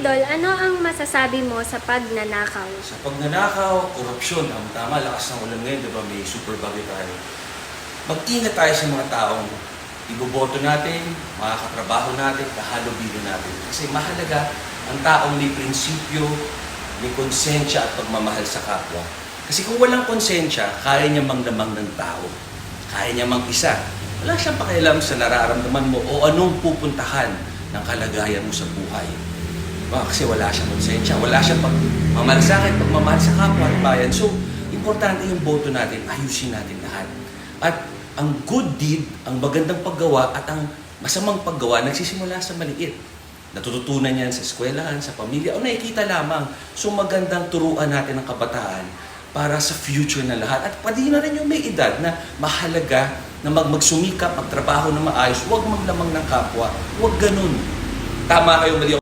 Idol, ano ang masasabi mo sa pagnanakaw? Sa pagnanakaw, korupsyon, ang tama, lakas ng ulan ngayon, di ba, may super bagyo tayo. Mag-ingat tayo sa mga taong iboboto natin, mga katrabaho natin, kahalubilo natin. Kasi mahalaga ang taong may prinsipyo, may konsensya at pagmamahal sa kapwa. Kasi kung walang konsensya, kaya niya mangdamang ng tao. Kaya niya mang isa. Wala siyang pakialam sa nararamdaman mo o anong pupuntahan ng kalagayan mo sa buhay. Diba? Kasi wala siyang konsensya, wala siyang pagmamalasakit, pagmamahal sa kapwa at bayan. So, importante yung boto natin, ayusin natin lahat. At ang good deed, ang magandang paggawa at ang masamang paggawa nagsisimula sa maliit. Natututunan yan sa eskwelahan, sa pamilya, o nakikita lamang. So magandang turuan natin ang kabataan para sa future na lahat. At pati na rin yung may edad na mahalaga na mag magsumikap, magtrabaho na maayos, huwag maglamang ng kapwa. Huwag ganun. Tama kayo, mali.